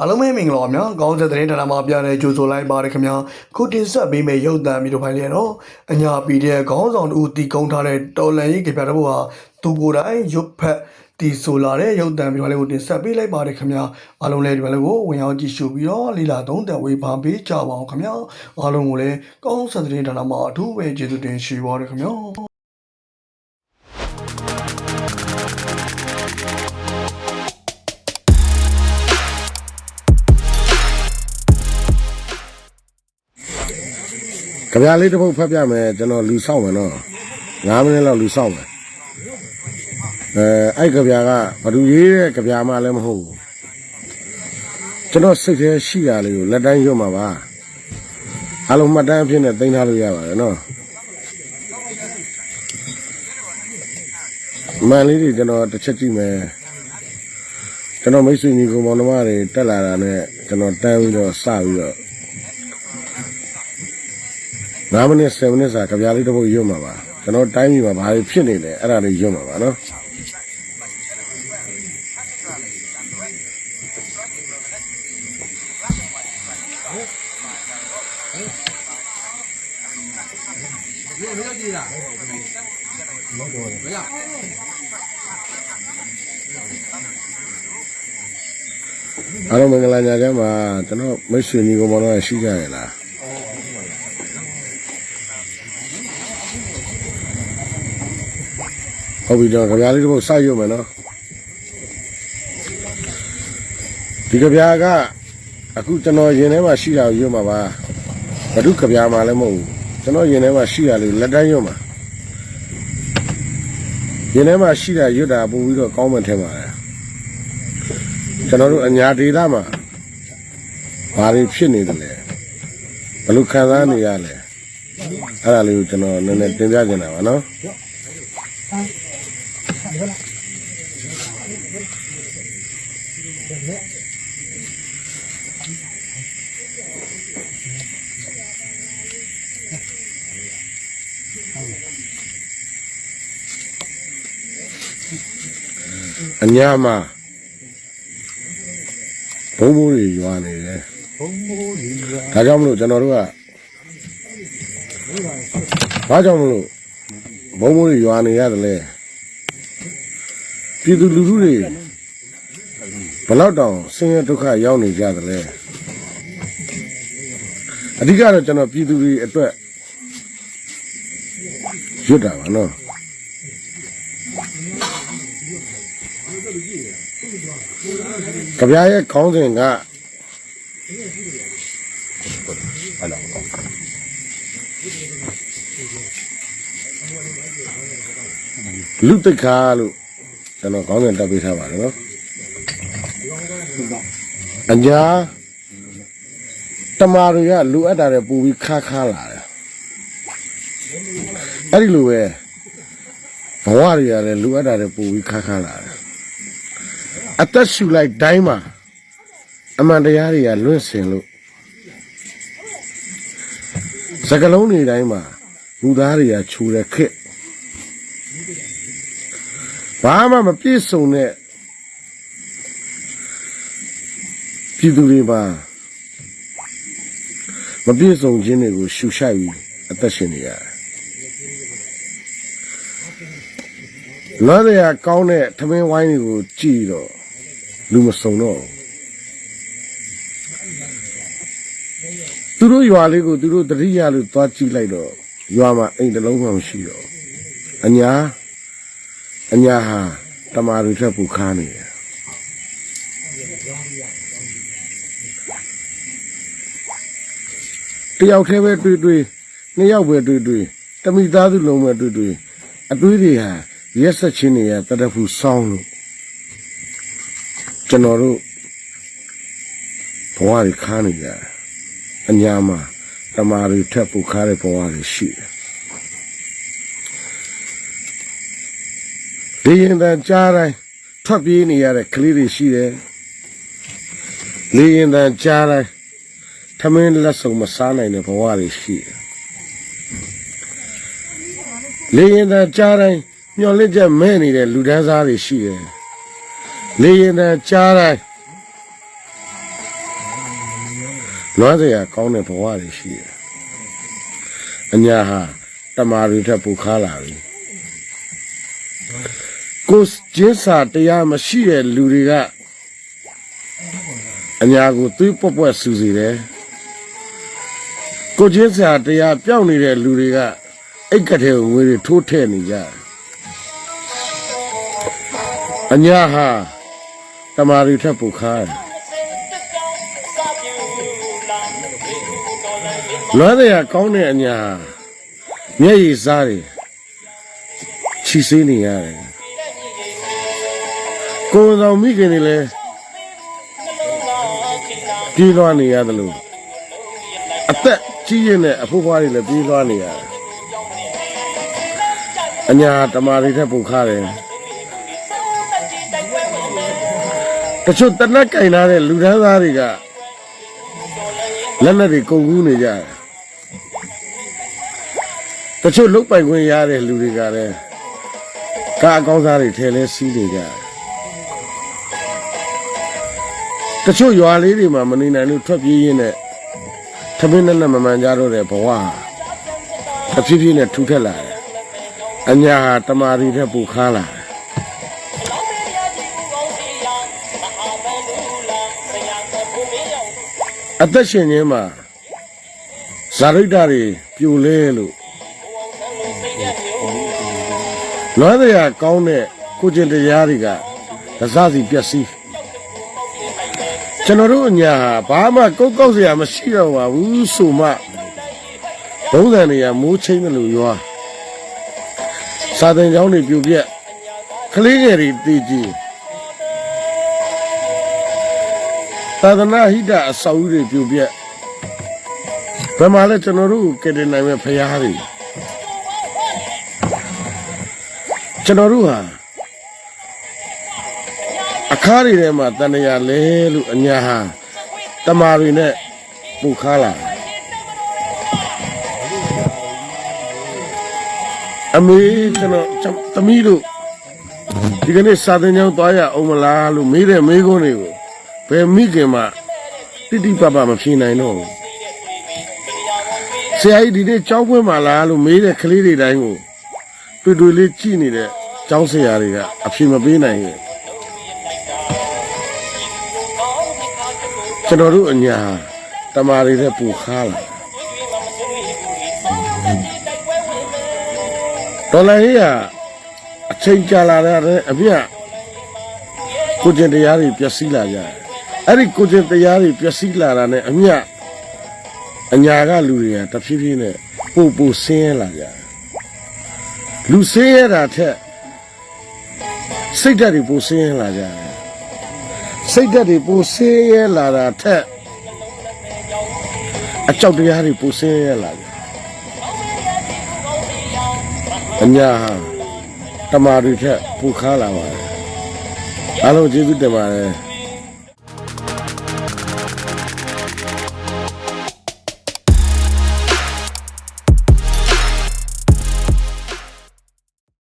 အားလုံးပဲမင်္ဂလာပါများကောင်းတဲ့သတင်းဌာနမှာပြတဲ့ကြိုဆိုလိုက်ပါတယ်ခင်ဗျာခုတင်ဆက်ပေးမယ့်ရုပ်သံမျိုးတစ်ပိုင်းလေးတော့အညာပီတဲ့ခေါင်းဆောင်တူတီကုန်းထားတဲ့တော်လန်ကြီးကြပြတဲ့ဘုဟာသူကိုယ်တိုင်ရွတ်ဖက်တီဆိုလာတဲ့ရုပ်သံမျိုးလေးကိုတင်ဆက်ပေးလိုက်ပါတယ်ခင်ဗျာအားလုံးလည်းဒီဘက်လေးကိုဝင်ရောက်ကြည့်ရှုပြီးတော့လီလာသုံးသက်ဝေဖန်ပေးကြပါအောင်ခင်ဗျာအားလုံးကိုလည်းကောင်းတဲ့သတင်းဌာနမှာအထူးပဲကျေးဇူးတင်ရှိပါတယ်ခင်ဗျာ ကြပြားလေးတစ်ပုတ်ဖတ်ပြမယ်ကျွန်တော်လူဆောင်မယ်နော်9မိနစ်လောက်လူဆောင်မယ်အဲအဲ့ကြပြားကဘာလို့ရေးတဲ့ကြပြားမှလည်းမဟုတ်ဘူးကျွန်တော်စိတ်ထဲရှိတာလေးကိုလက်တိုင်းရွတ်မှာပါအလုံးမှတ်တမ်းအဖြစ်နဲ့တင်ထားလို့ရပါတယ်နော်မန်လေးတွေကျွန်တော်တစ်ချက်ကြည့်မယ်ကျွန်တော်မိတ်ဆွေညီကောင်မောင်နှမတွေတက်လာတာနဲ့ကျွန်တော်တန်းပြီးတော့စပြီးတော့ 9မိနစ်10မိနစ်စာကြပြားလေးတစ်ပုတ်ရွတ်မှာပါကျွန်တော်တိုင်းပြည်မှာဘာတွေဖြစ်နေလဲအဲ့ဒါလေးရွတ်မှာပါနော်အားလုံးမင်္ဂလာညချမ်းပါကျွန်တော်မိတ်ဆွေညီကောင်မောင်တို့ရှိကြရလား ဟုတ်ပြီကျွန်တော်ကြပြားလေးတစ်ပုတ်စရွတ်မယ်နော်ဒီကြပြားကအခုကျွန်တော်ရင်ထဲမှာရှိတာကိုရွတ်မှာပါဘဒုကြပြားမှာလည်းမဟုတ်ဘူးကျွန်တော်ရင်ထဲမှာရှိတာလေးလက်တိုင်းရွတ်မှာရင်ထဲမှာရှိတာရွတ်တာပို့ပြီးတော့ကောင်းမှထင်ပါတယ်ကျွန်တော်တို့အညာဒေသမှာဘာတွေဖြစ်နေတယ်လဲဘယ်လိုခံစားနေရလဲအဲ့ဒါလေးကိုကျွန်တော်နည်းနည်းတင်ပြချင်တာပါနော် အညာမှာဘုံဘိုးတွေရွာနေတယ်ဘုံဘိုးတွေရွာဒါကြောင့်မလို့ကျွန်တော်တို့ကဘာကြောင့်မလို့ဘုံဘိုးတွေရွာနေရတယ်လဲ ပြည်သူလူထုတွေဘယ်တော့တောင်ဆင်းရဲဒုက္ခရောက်နေကြတယ်လဲအဓိကတော့ကျွန်တော်ပြည်သူတွေအတွက်ရွတ်တာပါနော်ကြပြားရဲ့ခေါင်းစဉ်ကလူတိတ်ခါလို့ ကျွန်တော်ခေါင်းစဉ်တက်ပေးထားပါတယ်နော်အညာတမာတွေကလူအပ်တာတွေပူပြီးခါခါလာတယ်အဲ့ဒီလိုပဲဘဝတွေကလည်းလူအပ်တာတွေပူပြီးခါခါလာတယ်အသက်ရှူလိုက်တိုင်းမှာအမှန်တရားတွေကလွင့်စင်လို့စကလုံးတွေတိုင်းမှာလူသားတွေကခြူတဲ့ခက် ဘာမှမပြည့်စုံတဲ့ပြည်သူတွေမှာမပြည့်စုံခြင်းတွေကိုရှူရှိုက်ပြီးအသက်ရှင်နေရတယ်လွမ်းရကောင်းတဲ့ထမင်းဝိုင်းတွေကိုကြည့်တော့လူမစုံတော့ဘူးသူတို့ရွာလေးကိုသူတို့တတိယလို့သွားကြည့်လိုက်တော့ရွာမှာအိမ်တစ်လုံးမှမရှိတော့ဘူးအညာ အညာဟာတမာတွေထက်ပူခါနေတယ်တယောက်တည်းပဲတွေ့တွေ့နှစ်ယောက်ပဲတွေ့တွေ့တမိသားစုလုံးပဲတွေ့တွေ့အတွေးတွေဟာရက်ဆက်ချင်းတွေရတတဖူဆောင်းလို့ကျွန်တော်တို့ဘဝတွေခါနေကြတယ်အညာမှာတမာတွေထက်ပူခါတဲ့ဘဝတွေရှိတယ် လေရင်တန်ကြားတိုင်းထွက်ပြေးနေရတဲ့ကလေးတွေရှိတယ်လေရင်တန်ကြားတိုင်းထမင်းလက်စုံမစားနိုင်တဲ့ဘဝတွေရှိတယ်လေရင်တန်ကြားတိုင်းမျောလင့်ချက်မဲ့နေတဲ့လူဒန်းစားတွေရှိတယ်လေရင်တန်ကြားတိုင်းလွမ်းစရာကောင်းတဲ့ဘဝတွေရှိတယ်အညာဟာတမာတွေထက်ပိုခါလာပြီ ကိုယ်ကျင်းစာတရားမရှိတဲ့လူတွေကအညာကိုသွေးပွက်ပွက်ဆူစီတယ်ကိုယ်ကျင်းစာတရားပြောင်းနေတဲ့လူတွေကအိတ်ကတဲ့ငွေတွေထိုးထည့်နေကြတယ်အညာဟာတမာတွေထက်ပူခါတယ်လွမ်းတဲ့ကောင်းတဲ့အညာမျက်ရည်စားတယ်ချီစေးနေရတယ် ကိုယ်တော်မိခင်တွေလည်းပြေးလွှားနေရတယ်လို့အသက်ကြီးရင်နဲ့အဖိုးဖွားတွေလည်းပြေးလွှားနေရတယ်အညာတမာတွေထက်ပုံခါတယ်တချို့တနက်ကင်လာတဲ့လူဒန်းသားတွေကလက်နဲ့တွေကုန်ကူးနေကြတယ်တချို့လုတ်ပိုင်ခွင့်ရတဲ့လူတွေကလည်းကားအကောင်းစားတွေထဲလဲစီးနေကြတယ် တချို့ရွာလေးတွေမှာမနေနိုင်လို့ထွက်ပြေးရင်းနဲ့သမင်းနဲ့နဲ့မမှန်ကြတော့တဲ့ဘဝဟာအဖြစ်ဖြစ်နဲ့ထူထက်လာတယ်အညာဟာတမာရီတဲ့ပူခါလာတယ်အသက်ရှင်ခြင်းမှာဇာရိတ္တတွေပြိုလဲလို့လွမ်းတရားကောင်းတဲ့ကိုကျင်တရားတွေကဒဇစီပျက်စီး ကျွန်တော်တို့အညာဟာဘာမှကုတ်ကောက်စရာမရှိတော့ပါဘူးဆိုမှဘုံစံတွေကမိုးချင်းတယ်လို့ရွာစာသင်ကျောင်းတွေပြိုပြက်ကလေးငယ်တွေတည်ကြည်သာသနာဟိတအဆောက်အဦတွေပြိုပြက်ဘယ်မှာလဲကျွန်တော်တို့ကိုကယ်တင်နိုင်မဲ့ဖရားတွေကျွန်တော်တို့ဟာ အခါတွေထဲမှာတန်ရာလဲလို့အညာဟာတမာတွေနဲ့ပူခါလာအမေကျွန်တော်ကျွန်သမီးတို့ဒီကနေ့စာသင်ကျောင်းသွားရအောင်မလားလို့မေးတဲ့မေးခွန်းတွေကိုဘယ်မိခင်မှတိတိပပမဖြေနိုင်တော့ဘူးဆရာကြီးဒီနေ့ကျောင်းပွင့်မှာလားလို့မေးတဲ့ကလေးတွေတိုင်းကိုတွေ့တွေ့လေးကြည့်နေတဲ့ကျောင်းဆရာတွေကအဖြေမပေးနိုင်ရ ကျွန်တော်တို့အညာတမာတွေတဲ့ပူခါလာတော်လည်းဟိကအချိန်ကြာလာတဲ့အမြတ်ကိုကျင်တရားတွေပျက်စီးလာကြတယ်အဲ့ဒီကိုကျင်တရားတွေပျက်စီးလာတာနဲ့အမြတ်အညာကလူတွေကတဖြည်းဖြည်းနဲ့ပို့ပို့ဆင်းရဲလာကြတယ်လူစင်းရတာထက်စိတ်ဓာတ်တွေပိုဆင်းရဲလာကြတယ် စိတ်ဓာတ်တွေပိုဆင်းရဲလာတာထက်အကြောက်တရားတွေပိုဆင်းရဲလာကြတယ်အညာဟာတမာတွေထက်ပိုခါလာပါတယ်အားလုံးကျေးဇူးတင်ပါတယ်